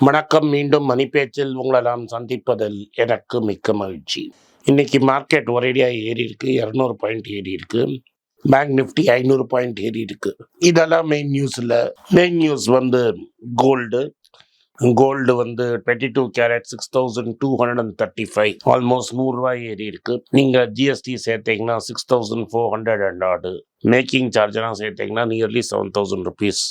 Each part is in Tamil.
வணக்கம் மீண்டும் மணி பேச்சில் உங்களை நாம் சந்திப்பதில் எனக்கு மிக்க மகிழ்ச்சி. இன்னைக்கு மார்க்கெட் ஒரேடியாக ஏறி இருக்கு இரநூறு பாயிண்ட் ஏறி இருக்கு. பேங்க் நிஃப்டி ஐநூறு பாயிண்ட் ஏறி இருக்கு. இதெல்லாம் மெயின் நியூஸில் மெயின் நியூஸ் வந்து கோல்டு கோல்டு வந்து twenty two carat six thousand two hundred and thirty five almost நூறுரூவா ஏறி இருக்கு நீங்கள் GST சேர்த்தீங்கன்னா six thousand four hundred and add making சார்ஜெல்லாம் சேர்த்தீங்கன்னா nearly seven thousand rupees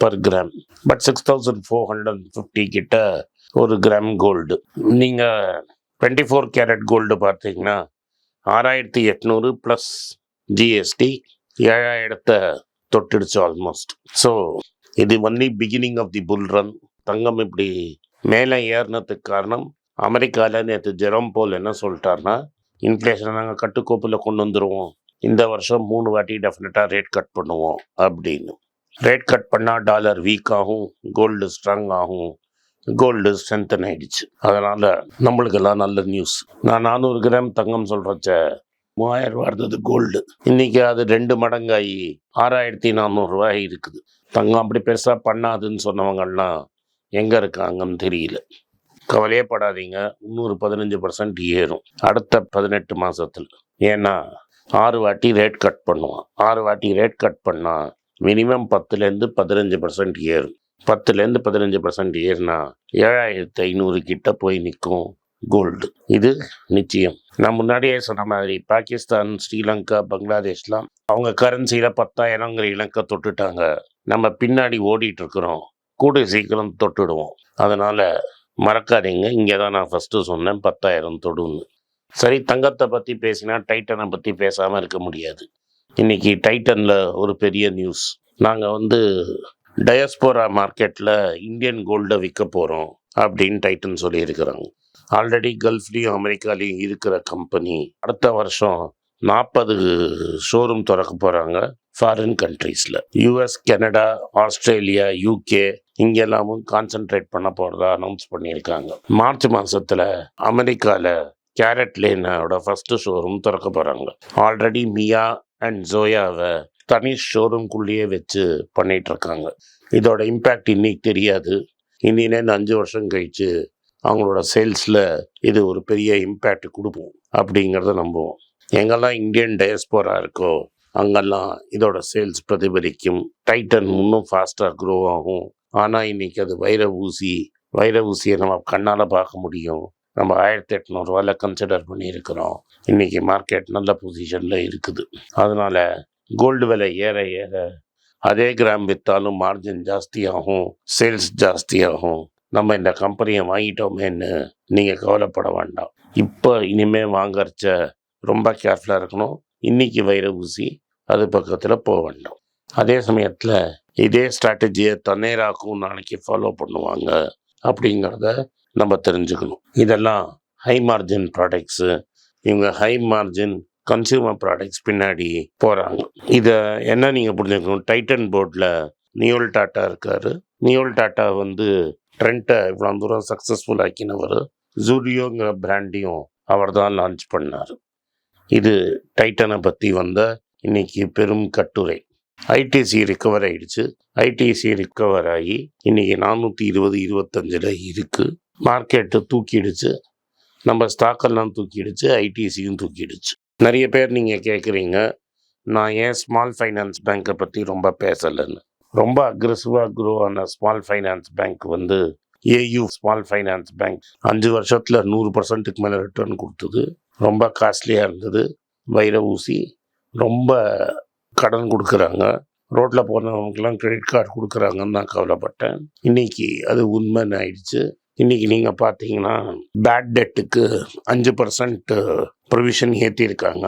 per gram but six thousand four hundred and fifty கிட்ட ஒரு கிராம் கோல்டு நீங்கள் டுவெண்ட்டி ஃபோர் கேரட் கோல்டு பார்த்தீங்கன்னா ஆறாயிரத்தி எட்நூறு ப்ளஸ் ஜிஎஸ்டி ஏழாயிரத்தை தொட்டுடுச்சு ஆல்மோஸ்ட் ஸோ இது only beginning of the bull run தங்கம் இப்படி மேலே ஏறினதுக்கு காரணம் அமெரிக்காவில் நேற்று ஜெரோம் போல் என்ன சொல்லிட்டாருன்னா இன்ஃப்ளேஷனை நாங்கள் கட்டுக்கோப்பில் கொண்டு வந்துடுவோம் இந்த வருஷம் மூணு வாட்டி டெஃபினட்டாக ரேட் கட் பண்ணுவோம். அப்படின்னு. ரேட் கட் பண்ணால் டாலர் வீக் ஆகும் கோல்டு ஸ்ட்ராங் ஆகும் கோல்டு ஸ்ட்ரென்தன் ஆயிடுச்சு. அதனால் நம்மளுக்கெல்லாம் நல்ல நியூஸ் நான் நானூறு கிராம் தங்கம் சொல்கிறச்ச மூவாயிரம் ரூபா இருந்தது கோல்டு இன்னைக்கு அது ரெண்டு மடங்காகி ஆறாயிரத்தி நானூறுரூவாய் இருக்குது. தங்கம் அப்படி பெருசாக பண்ணாதுன்னு சொன்னவங்கள்லாம் எங்கே இருக்காங்கன்னு தெரியல. கவலையே படாதீங்க இன்னொரு பதினஞ்சு பர்சன்ட் ஏறும். அடுத்த பதினெட்டு மாதத்தில் ஏன்னா ஆறு வாட்டி ரேட் கட் பண்ணுவான். ஆறு வாட்டி ரேட் கட் பண்ணால் மினிமம் பத்துலேருந்து பதினஞ்சு பர்சன்ட் ஏறும் பத்துலேருந்து பதினஞ்சு பர்சன்ட் ஏறுனா ஏழாயிரத்து ஐநூறு கிட்ட போய் நிற்கும் கோல்டு இது நிச்சயம். நான் முன்னாடியே சொன்ன மாதிரி பாகிஸ்தான் ஸ்ரீலங்கா பங்களாதேஷ்லாம் அவங்க கரன்சியில் பத்தாயிரங்கிற இலக்கை தொட்டுட்டாங்க. நம்ம பின்னாடி ஓடிட்டு இருக்கிறோம் கூடிய சீக்கிரம் தொட்டுடுவோம். அதனால் மறக்காதீங்க. இங்கே தான் நான் ஃபஸ்ட்டு சொன்னேன் பத்தாயிரம் தொடுன்னு. சரி தங்கத்தை பற்றி பேசினா டைட்டனை பற்றி பேசாமல் இருக்க முடியாது. இன்னைக்கு டைட்டனில் ஒரு பெரிய நியூஸ் நாங்கள் வந்து டயஸ்போரா மார்க்கெட்டில் இந்தியன் கோல்டை விற்க போகிறோம் அப்படின்னு டைட்டன் சொல்லியிருக்கிறாங்க. ஆல்ரெடி கல்ஃப்லேயும் அமெரிக்காலையும் இருக்கிற கம்பெனி அடுத்த வருஷம் நாற்பது ஷோரூம் திறக்க போகிறாங்க ஃபாரின் கண்ட்ரீஸில் யூஎஸ் கனடா ஆஸ்திரேலியா யூகே இங்கெல்லாமும் கான்சென்ட்ரேட் பண்ண போகிறதா அனௌன்ஸ் பண்ணியிருக்காங்க. மார்ச் மாதத்தில் அமெரிக்காவில் கேரட் லேனோட ஃபஸ்ட்டு ஷோரூம் திறக்க போகிறாங்க ஆல்ரெடி மியா அண்ட் ஜோயாவை தனி ஷோரூம்குள்ளேயே வச்சு பண்ணிட்டு இருக்காங்க இதோட இம்பேக்ட் இன்னைக்கு தெரியாது. இன்னிலேருந்து அஞ்சு வருஷம் கழிச்சு அவங்களோட சேல்ஸில் இது ஒரு பெரிய இம்பேக்ட் கொடுப்போம் அப்படிங்கிறத நம்புவோம். எங்கெல்லாம் இந்தியன் டயஸ்போரா இருக்கோ அங்கெல்லாம் இதோட சேல்ஸ் பிரதிபலிக்கும். டைட்டன் இன்னும் ஃபாஸ்ட்டாக க்ரோ ஆகும். ஆனால் இன்னைக்கு அது வைர ஊசி வைர ஊசியை நம்ம கண்ணால் பார்க்க முடியும். நம்ம ஆயிரத்தி எட்நூறுவாயில் கன்சிடர் பண்ணியிருக்கிறோம். இன்னைக்கு மார்க்கெட் நல்ல பொசிஷனில் இருக்குது. அதனால் கோல்டு விலை ஏற ஏற அதே கிராம் விற்றாலும் மார்ஜின் ஜாஸ்தியாகும் சேல்ஸ் ஜாஸ்தியாகும். நம்ம இந்த கம்பெனியை வாங்கிட்டோமேன்னு நீங்கள் கவலைப்பட வேண்டாம். இப்போ இனிமேல் வாங்கறச்ச ரொம்ப கேர்ஃபுல்லாக இருக்கணும். இன்றைக்கி வைர ஊசி அது பக்கத்தில் போக வேண்டாம். அதே சமயத்தில் இதே ஸ்ட்ராட்டஜியை தண்ணீராக்கும் நாளைக்கு ஃபாலோ பண்ணுவாங்க. அப்படிங்கிறத நம்ம தெரிஞ்சுக்கணும். இதெல்லாம் ஹை மார்ஜின் ப்ராடக்ட்ஸு இவங்க ஹை மார்ஜின் கன்சியூமர் ப்ராடக்ட்ஸ் பின்னாடி போகிறாங்க இதை என்ன நீங்கள் புரிஞ்சுக்கணும்? டைட்டன் போர்டில் நியோல் டாட்டா இருக்கார். நியோல் டாட்டா வந்து ட்ரெண்ட்டை இவ்வளோ தூரம் சக்ஸஸ்ஃபுல் ஆக்கினவர். ஜூடியோங்கிற பிராண்டையும் அவர் தான் லான்ச் பண்ணார். இது டைட்டனை பற்றி வந்த இன்னைக்கு பெரும் கட்டுரை. ஐடிசி ரிக்கவர் ஆயிடுச்சு. ஐடிசி ரிக்கவர் ஆகி இன்னைக்கு நானூற்றி இருபது இருபத்தஞ்சில் இருக்குது மார்க்கெட்டு தூக்கிடுச்சு. நம்ம ஸ்டாக்கெல்லாம் தூக்கிடுச்சு ஐடிசியும் தூக்கிடுச்சு. நிறைய பேர் நீங்கள் கேட்குறீங்க நான் ஏன் ஸ்மால் ஃபைனான்ஸ் பேங்க்கை பற்றி ரொம்ப பேசலைன்னு. ரொம்ப அக்ரெசிவாக க்ரோ ஆன ஸ்மால் ஃபைனான்ஸ் பேங்க் வந்து ஏயு ஸ்மால் ஃபைனான்ஸ் பேங்க். அஞ்சு வருஷத்தில் நூறு பர்சன்ட்டுக்கு மேலே ரிட்டர்ன் கொடுத்தது. ரொம்ப காஸ்ட்லியாக இருந்தது. வைர ஊசி. ரொம்ப கடன் கொடுக்குறாங்க. ரோட்டில் போனவங்களுக்குலாம் கிரெடிட் கார்டு கொடுக்குறாங்கன்னு நான் கவலைப்பட்டேன். இன்னைக்கு அது உண்மைன்னு ஆயிடுச்சு. இன்னைக்கு நீங்கள் பார்த்தீங்கன்னா பேட் டெட்டுக்கு அஞ்சு பர்சன்ட் ப்ரொவிஷன் ஏற்றிருக்காங்க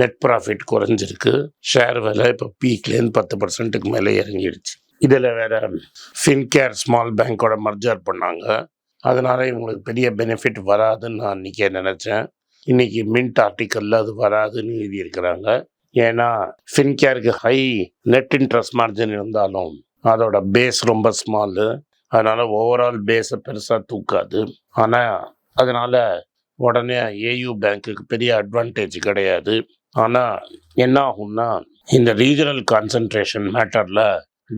நெட் ப்ராஃபிட் குறைஞ்சிருக்கு. ஷேர் விலை இப்போ பீக்லேருந்து பத்து பர்சன்ட்டுக்கு மேலே இறங்கிடுச்சு. இதில் வேற ஃபின்கேர் ஸ்மால் பேங்க்கோட மர்ஜர் பண்ணாங்க. அதனால இவங்களுக்கு பெரிய பெனிஃபிட் வராதுன்னு நான் அன்றைக்கே நினச்சேன். இன்னைக்கு மின்ட் ஆர்டிக்கலில் அது வராதுன்னு எழுதியிருக்கிறாங்க. ஏன்னா ஃபின்கேருக்கு ஹை நெட் இன்ட்ரெஸ்ட் மார்ஜின் இருந்தாலும் அதோட பேஸ் ரொம்ப ஸ்மாலு அதனால் ஓவரால் பேஸை பெருசாக தூக்காது. ஆனால் அதனால் உடனே ஏயு பேங்க்குக்கு பெரிய அட்வான்டேஜ் கிடையாது. ஆனால் என்ன ஆகும்னா இந்த ரீஜனல் கான்சன்ட்ரேஷன் மேட்டரில்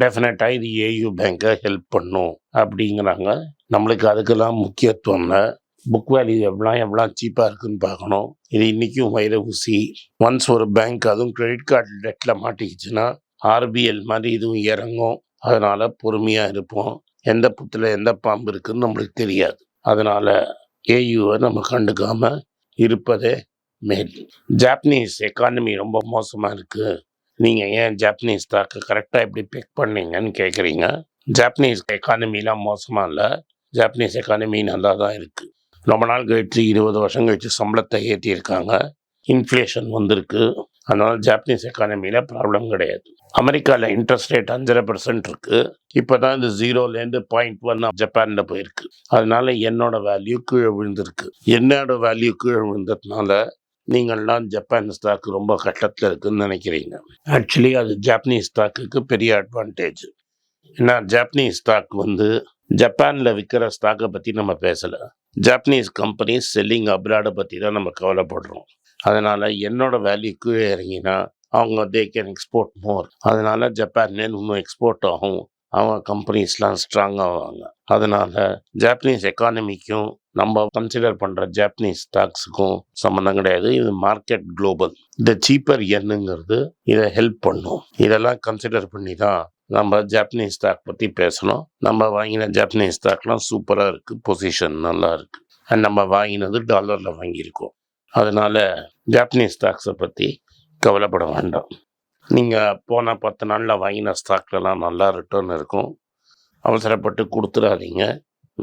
டெஃபினட்டாக இது ஏயு பேங்க்கை ஹெல்ப் பண்ணும் அப்படிங்கிறாங்க. நம்மளுக்கு அதுக்கெல்லாம் முக்கியத்துவம் இல்லை. புக் வேல்யூ எவ்வளோ எவ்வளோ சீப்பாக இருக்குன்னு பார்க்கணும். இது இன்றைக்கும் வைர ஊசி. ஒன்ஸ் ஒரு பேங்க் அதுவும் கிரெடிட் கார்டு டெட்டில் மாட்டிக்கிச்சுன்னா ஆர்பிஎல் மாதிரி இதுவும் இறங்கும். அதனால் பொறுமையாக இருப்போம். எந்த புத்தில் எந்த பாம்பு இருக்குதுன்னு நம்மளுக்கு தெரியாது. அதனால் ஏயுவை நம்ம கண்டுக்காமல் இருப்பதே மேல். ஜாப்பனீஸ் எக்கானமி ரொம்ப மோசமாக இருக்குது நீங்கள் ஏன் ஜாப்பனீஸ் ஸ்டாக்கை கரெக்டாக எப்படி பிக் பண்ணீங்கன்னு கேட்குறீங்க ஜாப்பனீஸ் எக்கானமிலாம் மோசமாக இல்லை. ஜாப்பனீஸ் எக்கானமி நல்லா தான் இருக்குது ரொம்ப நாள் கழிச்சு இருபது வருஷம் கழிச்சு சம்பளத்தை ஏற்றியிருக்காங்க இன்ஃப்ளேஷன் வந்திருக்கு. அதனால் ஜாப்பனீஸ் எக்கானமியில் ப்ராப்ளம் கிடையாது. அமெரிக்காவில் இன்ட்ரெஸ்ட் ரேட் அஞ்சரை பர்சன்ட் இருக்குது இப்போ தான் இந்த ஜீரோலேருந்து பாயிண்ட் ஒன் ஜப்பானில் போயிருக்கு. அதனால என்னோட வேல்யூ கீழே விழுந்திருக்கு. என்னோட வேல்யூ கீழே விழுந்ததுனால நீங்கள்லாம் ஜப்பான் ஸ்டாக் ரொம்ப கட்டத்தில் இருக்குதுன்னு நினைக்கிறீங்க. ஆக்சுவலி அது ஜாப்பனீஸ் ஸ்டாக்குக்கு பெரிய அட்வான்டேஜ் ஏன்னா ஜாப்பனீஸ் ஸ்டாக் வந்து ஜப்பானில் விற்கிற ஸ்டாக்கை பற்றி நம்ம பேசலை. ஜாப்பனீஸ் கம்பெனிஸ் செல்லிங் அப்ராடை பற்றி தான் நம்ம கவலைப்படுறோம். அதனால் என்னோட வேல்யூ கீழே இறங்கினா அவங்க தே கேன் எக்ஸ்போர்ட் மோர் அதனால் ஜப்பான்லேருந்து இன்னும் எக்ஸ்போர்ட் ஆகும். அவங்க கம்பெனிஸ்லாம் ஸ்ட்ராங் ஆவாங்க. அதனால் ஜாப்பனீஸ் எக்கானமிக்கும் நம்ம கன்சிடர் பண்ணுற ஜாப்பனீஸ் ஸ்டாக்ஸுக்கும் சம்மந்தம் கிடையாது. இது மார்க்கெட் குளோபல் இந்த சீப்பர் எண்ணுங்கிறது இதை ஹெல்ப் பண்ணும். இதெல்லாம் கன்சிடர் பண்ணி தான் நம்ம ஜாப்பனீஸ் ஸ்டாக் பற்றி பேசணும். நம்ம வாங்கின ஜாப்பனீஸ் ஸ்டாக்லாம் சூப்பராக இருக்குது பொசிஷன் நல்லா இருக்குது அண்ட் நம்ம வாங்கினது டாலரில் வாங்கியிருக்கோம். அதனால் ஜாப்பனீஸ் ஸ்டாக்ஸை பற்றி கவலைப்பட வேண்டாம். நீங்கள் போன பத்து நாளில் வாங்கின ஸ்டாக்லலாம் நல்லா ரிட்டர்ன் இருக்கும். அவசரப்பட்டு கொடுத்துடாதீங்க.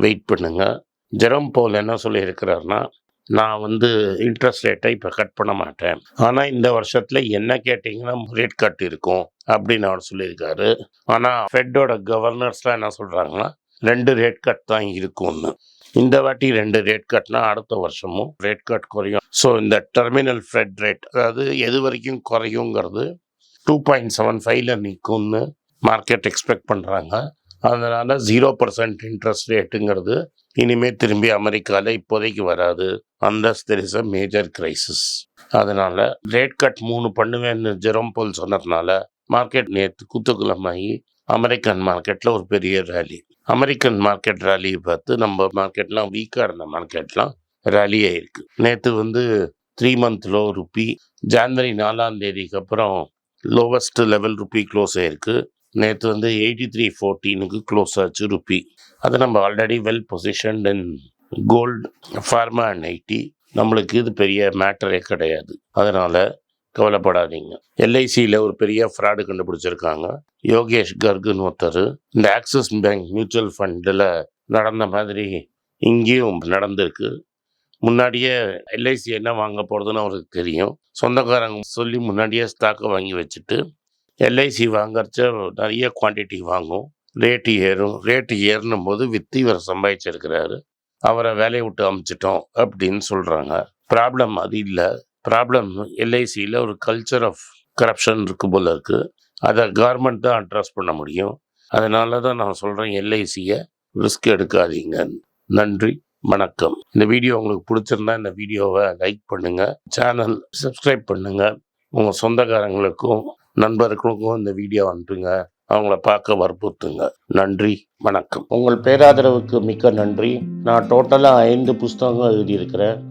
வெயிட் பண்ணுங்கள் ஜெரம் போல் என்ன சொல்லியிருக்கிறாருன்னா நான் வந்து இன்ட்ரெஸ்ட் ரேட்டை இப்போ கட் பண்ண மாட்டேன். ஆனால் இந்த வருஷத்தில் என்ன கேட்டிங்கன்னா ரேட் கட் இருக்கும் அப்படின்னு அவர் சொல்லியிருக்காரு. ஆனால் ஃபெட்டோட கவர்னர்ஸ்லாம் என்ன சொல்கிறாங்கன்னா ரெண்டு ரேட் கட் தான் இருக்கும்னு இந்த வாட்டி ரெண்டு ரேட் கட்னா அடுத்த வருஷமும் ரேட் கட் குறையும். ஸோ இந்த டெர்மினல் ஃப்ரெட் ரேட் அதாவது எது வரைக்கும் குறையுங்கிறது டூ பாயிண்ட் செவன் ஃபைவ்ல நிற்கும்னு மார்க்கெட் எக்ஸ்பெக்ட் பண்ணுறாங்க அதனால் ஜீரோ பர்சன்ட் இன்ட்ரெஸ்ட் ரேட்டுங்கிறது இனிமேல் திரும்பி அமெரிக்காவில் இப்போதைக்கு வராது. Unless there is a major crisis அதனால் ரேட் கட் மூணு பண்ணுவேன்னு ஜெரோம் போல் சொன்னதுனால மார்க்கெட் நேற்று குத்துக்குலமாகி அமெரிக்கன் மார்க்கெட்டில் ஒரு பெரிய ரேலி அமெரிக்கன் மார்க்கெட் ரேலியை பார்த்து நம்ம மார்க்கெட்லாம் வீக்காக இருந்த மார்க்கெட்லாம் ரேலி ஆயிருக்கு. நேற்று வந்து three month low rupee January நாலாம் தேதிக்கு அப்புறம் லோவஸ்ட் லெவல் ருப்பி க்ளோஸ் ஆகிருக்கு நேற்று வந்து எயிட்டி த்ரீ ஃபோர்டீனுக்கு க்ளோஸ் ஆச்சு ருப்பி அது நம்ம already well positioned in gold pharma and IT நம்மளுக்கு இது பெரிய மேட்டரே கிடையாது. அதனால் கவலைப்படாதீங்க. எல்ஐசியில் ஒரு பெரிய ஃப்ராடு கண்டுபிடிச்சிருக்காங்க. யோகேஷ் கர்குன்னு ஒருத்தர். இந்த ஆக்சிஸ் பேங்க் மியூச்சுவல் ஃபண்டில் நடந்த மாதிரி இங்கேயும் நடந்திருக்கு. முன்னாடியே எல்ஐசி என்ன வாங்க போகிறதுன்னு அவருக்கு தெரியும். சொந்தக்காரங்க சொல்லி முன்னாடியே ஸ்டாக்கை வாங்கி வச்சுட்டு எல்ஐசி வாங்கறச்ச நிறைய குவான்டிட்டி வாங்கும். ரேட்டு ஏறும். ரேட்டு ஏறினும் போது வித்து இவர் சம்பாதிச்சிருக்கிறாரு. அவரை வேலையை விட்டு அமைச்சிட்டோம் அப்படின்னு சொல்கிறாங்க ப்ராப்ளம் அது இல்லை. ப்ராப்ளம் எல்ஐசியில் ஒரு கல்ச்சர் ஆஃப் கரப்ஷன் இருக்கு போல இருக்குது அதை கவர்மெண்ட் தான் அட்ரஸ் பண்ண முடியும். அதனால தான் நான் சொல்கிறேன் எல்ஐசியை ரிஸ்க் எடுக்காதீங்க. நன்றி வணக்கம். இந்த வீடியோ உங்களுக்கு பிடிச்சிருந்தா இந்த வீடியோவை லைக் பண்ணுங்கள் சேனல் சப்ஸ்கிரைப் பண்ணுங்கள் உங்கள் சொந்தக்காரங்களுக்கும் நண்பர்களுக்கும் இந்த வீடியோ அனுப்புங்க. அவங்கள பார்க்க வற்புறுத்துங்க. நன்றி வணக்கம். உங்கள் பேராதரவுக்கு மிக்க நன்றி. நான் டோட்டலாக ஐந்து புஸ்தகங்கள் எழுதியிருக்கிறேன்.